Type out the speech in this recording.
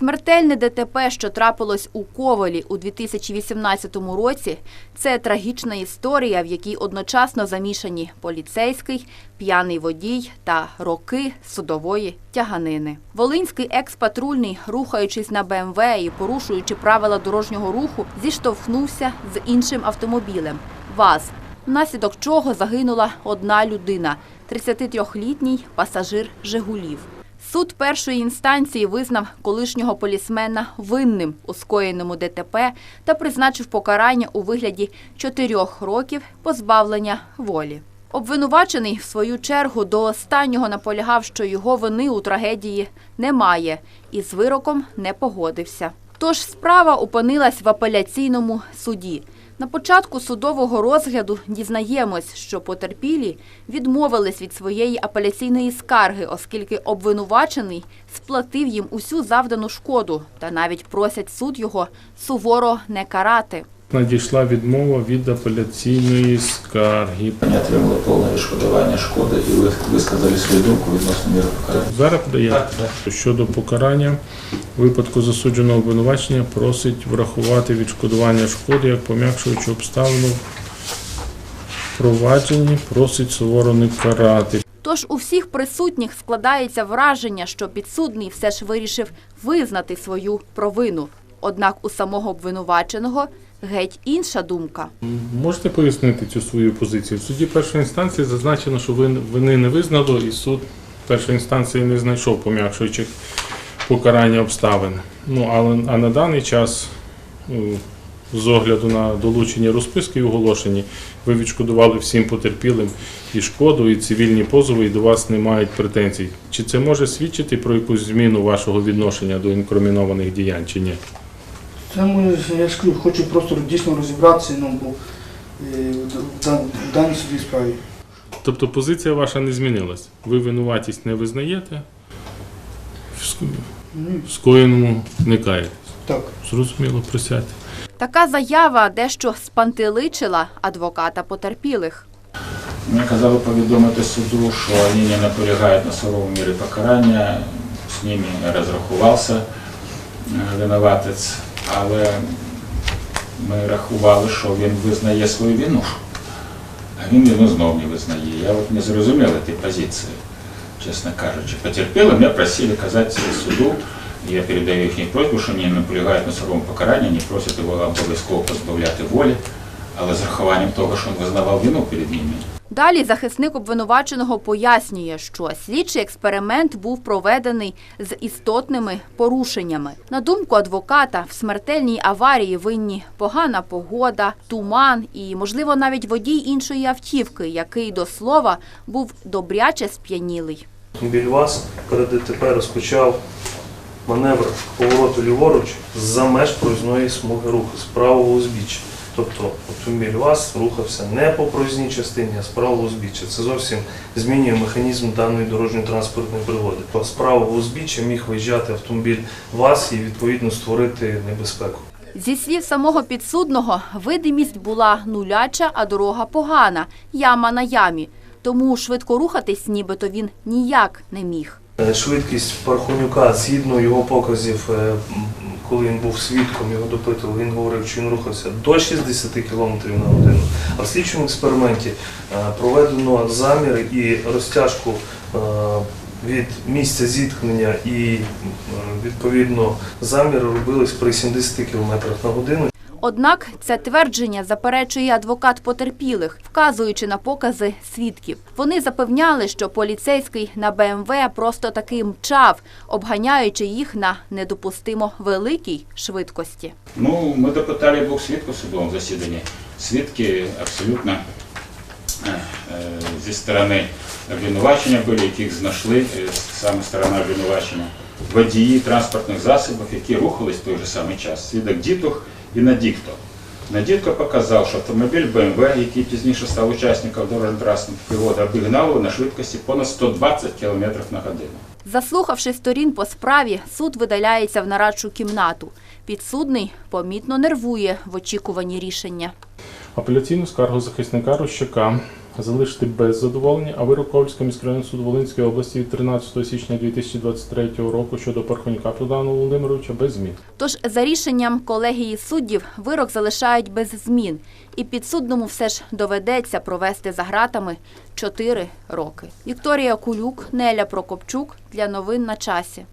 Смертельне ДТП, що трапилось у Ковелі у 2018 році, це трагічна історія, в якій одночасно замішані поліцейський, п'яний водій та роки судової тяганини. Волинський екс-патрульний, рухаючись на БМВ і порушуючи правила дорожнього руху, зіштовхнувся з іншим автомобілем ВАЗ, внаслідок чого загинула одна людина – 33-літній пасажир «Жигулів». Суд першої інстанції визнав колишнього полісмена винним у скоєному ДТП та призначив покарання у вигляді чотирьох років позбавлення волі. Обвинувачений, в свою чергу, до останнього наполягав, що його вини у трагедії немає і з вироком не погодився. Тож справа опинилась в апеляційному суді. На початку судового розгляду дізнаємось, що потерпілі відмовились від своєї апеляційної скарги, оскільки обвинувачений сплатив їм усю завдану шкоду та навіть просять суд його суворо не карати. Надійшла відмова від апеляційної скарги. Я отримала повне відшкодування шкоди і ви висказали свою думку відносно міри покарання. Зараз подає щодо покарання випадку засудженого обвинувачення просить врахувати відшкодування шкоди як пом'якшуючу обставину провадженні, просить суворо не карати. Тож у всіх присутніх складається враження, що підсудний все ж вирішив визнати свою провину. Однак у самого обвинуваченого геть інша думка. Можете пояснити цю свою позицію? В суді першої інстанції зазначено, що вини не визнало, і суд першої інстанції не знайшов пом'якшуючих покарання обставин. Ну, але а на даний час, з огляду на долучені розписки і оголошені, ви відшкодували всім потерпілим і шкоду, і цивільні позови, і до вас не мають претензій. Чи це може свідчити про якусь зміну вашого відношення до інкримінованих діянь, чи ні? Це ми, я ж кажу, хочу просто дійсно розібратися ну, бо, е, в, дан- в даній суді справі. Тобто позиція ваша не змінилась. Ви винуватість не визнаєте, в ск- Ні, в скоєному не каєтесь. так. Зрозуміло, присядьте. Така заява дещо спантеличила адвоката потерпілих. Мені казали повідомити суду, що вони не наполягають на суровій мірі покарання, з ними розрахувався е, винуватець, але ми рахували, що він визнає свою вину, а він вину знов не визнає. Я от не зрозуміла ті позиції, чесно кажучи. Потерпіли, мене просили казати суду, я передаю їхню просьбу, що вони наполягають на суровому покаранні, не просять його обов'язково позбавляти волі, але з рахуванням того, що він визнавав вину перед ними. Далі захисник обвинуваченого пояснює, що слідчий експеримент був проведений з істотними порушеннями. На думку адвоката, в смертельній аварії винні погана погода, туман і, можливо, навіть водій іншої автівки, який до слова був добряче сп'янілий. Автомобіль ВАЗ перед ДТП розпочав маневр повороту ліворуч з-за меж проїзної смуги руху з правого узбіччя. Тобто автомобіль ВАЗ рухався не по проїзній частині, а з правого узбіччя. Це зовсім змінює механізм даної дорожньої транспортної пригоди. То З правого узбіччя міг виїжджати автомобіль ВАЗ і відповідно створити небезпеку. Зі слів самого підсудного, видимість була нуляча, а дорога погана, яма на ямі. Тому швидко рухатись нібито він ніяк не міг. Е, Швидкість Пархунюка, згідно його показів, е, коли він був свідком, його допитували, він говорив, що він рухався до 60 км на годину. А в слідчому експерименті е, проведено замір і розтяжку е, від місця зіткнення і е, відповідно заміри робились при 70 км на годину. Однак це твердження заперечує адвокат потерпілих, вказуючи на покази свідків. Вони запевняли, що поліцейський на БМВ просто таки мчав, обганяючи їх на недопустимо великій швидкості. Ну, ми допитали двох свідків в судовому засіданні. Свідки абсолютно е, е, зі сторони обвинувачення були, яких знайшли е, саме сторона обвинувачення. Водії транспортних засобів, які рухались в той же самий час. Свідок Дітух і Надікто. Надітко показав, що автомобіль БМВ, який пізніше став учасником дорожньо-транспортних пілота, обігнав на швидкості понад 120 км на годину. Заслухавши сторін по справі, суд видаляється в нарадчу кімнату. Підсудний помітно нервує в очікуванні рішення. Апеляційну скаргу захисника Рощака залишити без задоволення, а вирок Ковальського міськрайонного суду Волинської області 13 січня 2023 року щодо Пархоняка Богдана Володимировича без змін. Тож за рішенням колегії суддів вирок залишають без змін, і підсудному все ж доведеться провести за ґратами 4 роки. Вікторія Кулюк, Неля Прокопчук для новин на часі.